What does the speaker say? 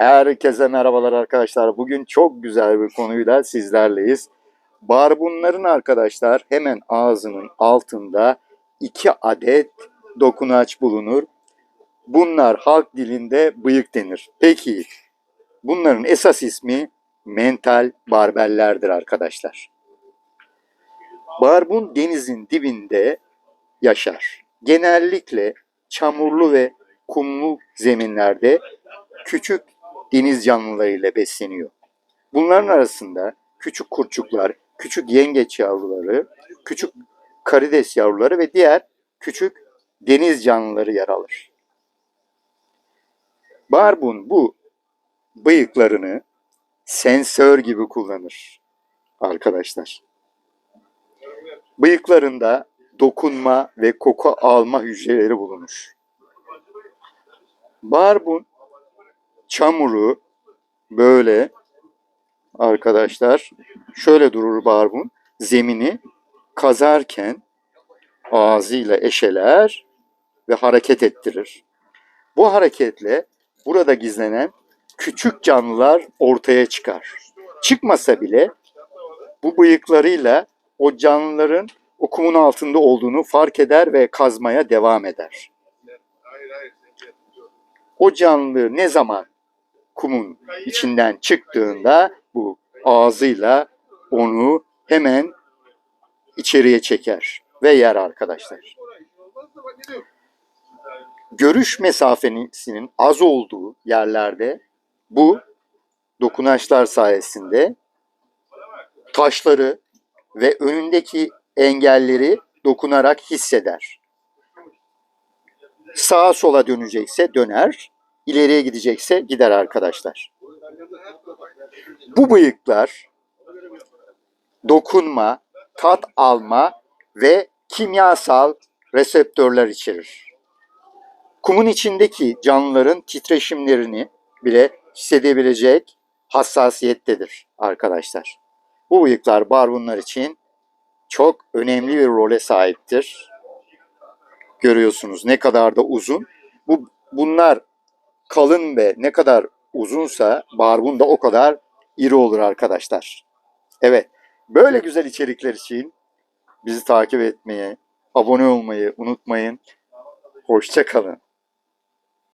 Herkese merhabalar arkadaşlar. Bugün çok güzel bir konuyla sizlerleyiz. Barbunların arkadaşlar hemen ağzının altında iki adet dokunaç bulunur. Bunlar halk dilinde bıyık denir. Peki bunların esas ismi mental barbellerdir arkadaşlar. Barbun denizin dibinde yaşar. Genellikle çamurlu ve kumlu zeminlerde küçük deniz canlılarıyla besleniyor. Bunların arasında küçük kurçuklar, küçük yengeç yavruları, küçük karides yavruları ve diğer küçük deniz canlıları yer alır. Barbun bu bıyıklarını sensör gibi kullanır arkadaşlar. Bıyıklarında dokunma ve koku alma hücreleri bulunur. Barbun çamuru böyle arkadaşlar şöyle durur barbun zemini kazarken ağzıyla eşeler ve hareket ettirir. Bu hareketle burada gizlenen küçük canlılar ortaya çıkar. Çıkmasa bile bu bıyıklarıyla o canlıların o kumun altında olduğunu fark eder ve kazmaya devam eder. O canlı ne zaman kumun içinden çıktığında bu ağzıyla onu hemen içeriye çeker ve yer arkadaşlar. Görüş mesafesinin az olduğu yerlerde bu dokunaçlar sayesinde taşları ve önündeki engelleri dokunarak hisseder. Sağa sola dönecekse döner, ileriye gidecekse gider arkadaşlar. Bu bıyıklar dokunma, tat alma ve kimyasal reseptörler içerir. Kumun içindeki canlıların titreşimlerini bile hissedebilecek hassasiyettedir arkadaşlar. Bu bıyıklar barbunlar için çok önemli bir role sahiptir. Görüyorsunuz ne kadar da uzun. Bu bunlar kalın ve ne kadar uzunsa barbun da o kadar iri olur arkadaşlar. Evet, böyle güzel içerikler için bizi takip etmeyi, abone olmayı unutmayın. Hoşça kalın.